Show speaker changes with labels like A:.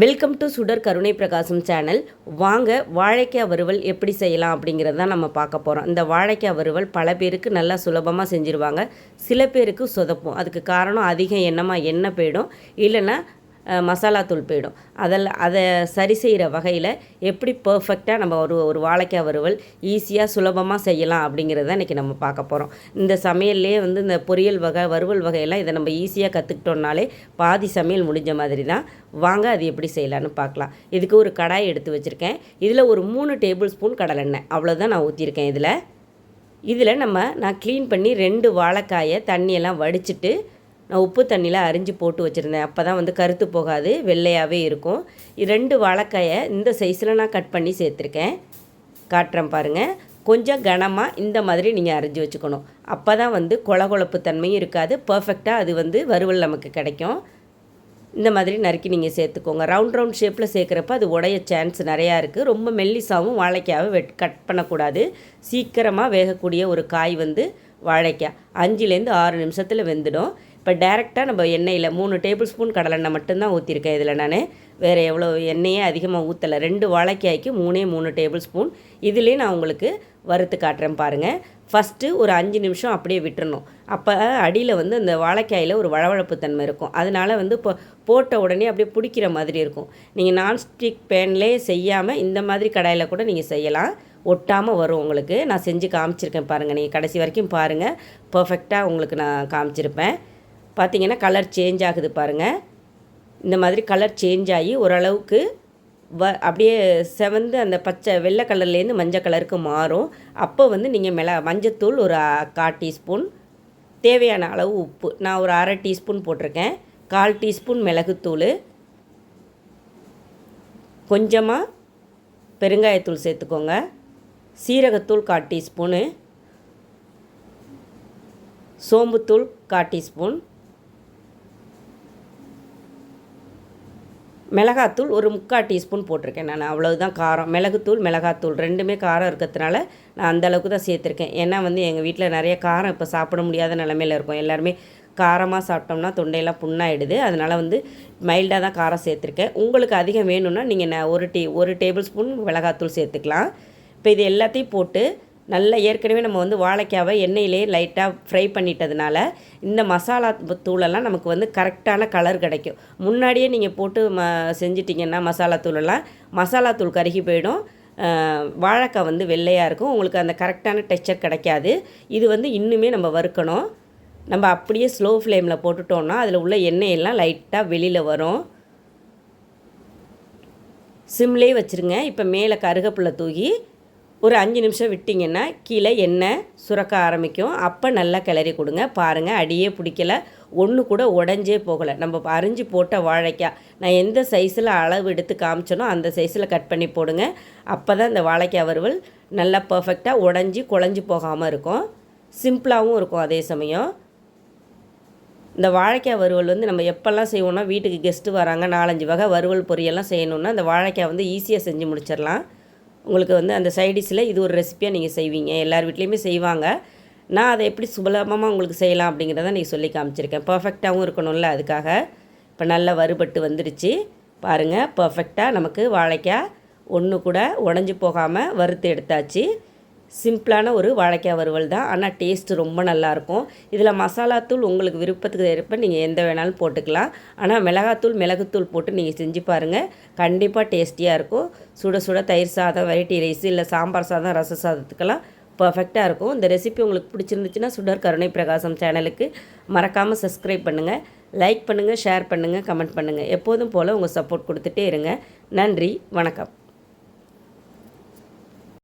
A: Welcome to சுடர் கருணை பிரகாசம் சேனல் வாங்க வாழைக்காய் வறுவல் எப்படி செய்யலாம் அப்படிங்கிறது தான் நம்ம பார்க்க போகிறோம் இந்த வாழைக்காய் வறுவல் பல பேருக்கு நல்லா சுலபமாக செஞ்சுருவாங்க. சில பேருக்கு சொதப்பும். அதுக்கு காரணம் அதிகம் எண்ணமாக எண்ணெய் போயிடும். இல்லைன்னா மசாலா தூள் போயிடும். அதில் அதை சரி செய்கிற வகையில் எப்படி பர்ஃபெக்டாக நம்ம ஒரு ஒரு வாழைக்காய் வறுவல் ஈஸியாக சுலபமாக செய்யலாம் அப்படிங்கிறத இன்றைக்கி நம்ம பார்க்க போகிறோம் இந்த சமையல்லே வந்து இந்த பொரியல் வகை வறுவல் வகையெல்லாம் இதை நம்ம ஈஸியாக கற்றுக்கிட்டோம்னாலே பாதி சமையல் முடிஞ்ச மாதிரி தான். வாங்க அது எப்படி செய்யலான்னு பார்க்கலாம். இதுக்கு ஒரு கடாய் எடுத்து வச்சுருக்கேன். இதில் ஒரு மூணு டேபிள் ஸ்பூன் கடலெண்ணெய். அவ்வளோதான் நான் ஊற்றிருக்கேன் இதில். இதில் நம்ம நான் க்ளீன் பண்ணி ரெண்டு வாழைக்காயை தண்ணியெல்லாம் வடிச்சிட்டு நான் உப்பு தண்ணியில் அரிஞ்சு போட்டு வச்சுருந்தேன். அப்போ தான் வந்து கருத்து போகாது வெள்ளையாகவே இருக்கும். ரெண்டு வாழைக்காயை இந்த சைஸில் நான் கட் பண்ணி சேர்த்துருக்கேன். காட்டுறேன் பாருங்கள் கொஞ்சம் கனமாக இந்த மாதிரி நீங்கள் அரிஞ்சு வச்சுக்கணும். அப்போ தான் வந்து கொழகொழப்பு தன்மையும் இருக்காது. பர்ஃபெக்டாக அது வந்து வறுவல் நமக்கு கிடைக்கும். இந்த மாதிரி நறுக்கி நீங்கள் சேர்த்துக்கோங்க. ரவுண்ட் ரவுண்ட் ஷேப்பில் சேர்க்குறப்ப அது உடைய சான்ஸ் நிறையா இருக்குது ரொம்ப மெல்லிசாவும் வாழைக்காவை வெட் கட் பண்ணக்கூடாது. சீக்கிரமாக வேகக்கூடிய ஒரு காய் வந்து வாழைக்காய். அஞ்சுலேருந்து ஆறு நிமிஷத்தில் வெந்துடும். இப்போ டேரெக்டாக நம்ம எண்ணெயில் மூணு டேபிள் ஸ்பூன் கடலெண்ணெய் மட்டும்தான் ஊற்றிருக்கேன் இதில் நான். வேறு எவ்வளோ எண்ணெயே அதிகமாக ஊற்றலை ரெண்டு வாழைக்காய்க்கு மூணே மூணு டேபிள் ஸ்பூன். இதுலேயே நான் உங்களுக்கு வறுத்து காட்டுறேன் பாருங்கள் ஃபஸ்ட்டு ஒரு அஞ்சு நிமிஷம் அப்படியே விட்டுறணும். அப்போ அடியில் வந்து அந்த வாழைக்காயில் ஒரு வழவழப்பு தன்மை இருக்கும். அதனால் வந்து இப்போ போட்ட உடனே அப்படியே பிடிக்கிற மாதிரி இருக்கும். நீங்கள் நான்ஸ்டிக் பேன்லேயே செய்யாமல் இந்த மாதிரி கடாயில் கூட நீங்கள் செய்யலாம். ஒட்டாமல் வரும் உங்களுக்கு. நான் செஞ்சு காமிச்சிருக்கேன் பாருங்கள் நீங்கள் கடைசி வரைக்கும் பாருங்கள் பர்ஃபெக்டாக உங்களுக்கு நான் காமிச்சிருப்பேன். பார்த்திங்கன்னா கலர் சேஞ்ச் ஆகுது பாருங்கள் இந்த மாதிரி கலர் சேஞ்ச் ஆகி ஓரளவுக்கு வ அப்படியே செவந்து அந்த பச்சை வெள்ளை கலர்லேருந்து மஞ்சள் கலருக்கு மாறும். அப்போ வந்து நீங்கள் மிள மஞ்சத்தூள் ஒரு அ- கால் டீஸ்பூன் தேவையான அளவு உப்பு. நான் ஒரு அரை டீஸ்பூன் போட்டிருக்கேன். கால் டீஸ்பூன் மிளகுத்தூள். கொஞ்சமாக பெருங்காயத்தூள் சேர்த்துக்கோங்க. சீரகத்தூள் கால் டீஸ்பூனு. சோம்புத்தூள் கால் டீஸ்பூன். மிளகாத்தூள் ஒரு முக்கால் டீஸ்பூன் போட்டிருக்கேன் நான். அவ்வளவுதான் காரம். மிளகுத்தூள் மிளகாத்தூள் ரெண்டுமே காரம் இருக்கிறதுனால நான் அந்த அளவுக்கு தான் சேர்த்துருக்கேன். ஏன்னா வந்து எங்கள் வீட்டில் நிறைய காரம் இப்போ சாப்பிட முடியாத நிலமையில இருக்கும். எல்லாருமே காரமாக சாப்பிட்டோம்னா தொண்டையெல்லாம் புண்ணாயிடுது. அதனால் வந்து மைல்டாக தான் காரம் சேர்த்துருக்கேன். உங்களுக்கு அதிகம் வேணும்னா நீங்கள் நான் ஒரு டீ ஒரு டேபிள் ஸ்பூன் மிளகாத்தூள் சேர்த்துக்கலாம். இப்போ இது எல்லாத்தையும் போட்டு நல்லா ஏற்கனவே நம்ம வந்து வாழைக்காவை எண்ணெயிலே லைட்டாக ஃப்ரை பண்ணிட்டதுனால இந்த மசாலா தூளெல்லாம் நமக்கு வந்து கரெக்டான கலர் கிடைக்கும். முன்னாடியே நீங்கள் போட்டு ம செஞ்சிட்டிங்கன்னா மசாலா தூளெல்லாம் மசாலா தூள் கருகி போயிடும். வாழைக்காய் வந்து வெள்ளையாக இருக்கும். உங்களுக்கு அந்த கரெக்டான டெக்ஸ்சர் கிடைக்காது. இது வந்து இன்னுமே நம்ம வறுக்கணும். நம்ம அப்படியே ஸ்லோ ஃப்ளேமில் போட்டுட்டோம்னா அதில் உள்ள எண்ணெயெல்லாம் லைட்டாக வெளியில் வரும். சிம்லேயே வச்சுருங்க. இப்போ மேலே கருகப்பில் தூகி ஒரு அஞ்சு நிமிஷம் விட்டிங்கன்னா கீழே எண்ணெய் சுரக்க ஆரம்பிக்கும். அப்போ நல்லா கிளறி கொடுங்க. பாருங்கள் அடியே பிடிக்கல. ஒன்று கூட உடஞ்சே போகலை. நம்ம அரிஞ்சு போட்ட வாழைக்காய் நான் எந்த சைஸில் அளவு எடுத்து காமிச்சனோ அந்த சைஸில் கட் பண்ணி போடுங்க. அப்போ தான் இந்த வாழைக்காய் வறுவல் நல்லா பர்ஃபெக்டாக உடஞ்சி குழஞ்சி போகாமல் இருக்கும். சிம்பிளாகவும் இருக்கும் அதே சமயம். இந்த வாழைக்காய் வறுவல் வந்து நம்ம எப்போல்லாம் செய்வோம்னா வீட்டுக்கு கெஸ்ட்டு வராங்க நாலஞ்சு வகை வறுவல் பொரியெல்லாம் செய்யணுன்னா இந்த வாழைக்காய் வந்து ஈஸியாக செஞ்சு முடிச்சிடலாம். உங்களுக்கு வந்து அந்த சைடிஷில் இது ஒரு ரெசிப்பியாக நீங்கள் செய்வீங்க. எல்லார் வீட்லேயுமே செய்வாங்க. நான் அதை எப்படி சுலபமாக உங்களுக்கு செய்யலாம் அப்படிங்கிறத நீங்கள் சொல்லி காமிச்சிருக்கேன். பர்ஃபெக்டாகவும் இருக்கணும்ல அதுக்காக. இப்போ நல்லா வறுபட்டு வந்துடுச்சு பாருங்கள் பர்ஃபெக்டாக நமக்கு வாழைக்காய் ஒன்று கூட உடஞ்சி போகாமல் வறுத்து எடுத்தாச்சு. சிம்பிளான ஒரு வாழைக்காய் வறுவல் தான். ஆனால் டேஸ்ட்டு ரொம்ப நல்லாயிருக்கும் இதில் மசாலாத்தூள் உங்களுக்கு விருப்பத்துக்கு ஏற்ப நீங்கள் எந்த வேணாலும் போட்டுக்கலாம். ஆனால் மிளகாத்தூள் மிளகுத்தூள் போட்டு நீங்கள் செஞ்சு பாருங்கள் கண்டிப்பாக டேஸ்டியாக இருக்கும். சுட சுட தயிர் சாதம் வெரைட்டி ரைஸ் இல்லை சாம்பார் சாதம் ரச சாதத்துக்கெல்லாம் பர்ஃபெக்டாக இருக்கும். இந்த ரெசிபி உங்களுக்கு பிடிச்சிருந்துச்சுன்னா சுடர் கருணை பிரகாசம் சேனலுக்கு மறக்காமல் சப்ஸ்கிரைப் பண்ணுங்கள் லைக் பண்ணுங்கள் ஷேர் பண்ணுங்கள் கமெண்ட் பண்ணுங்கள் எப்போதும் போல் உங்கள் சப்போர்ட் கொடுத்துட்டே இருங்க. நன்றி வணக்கம்.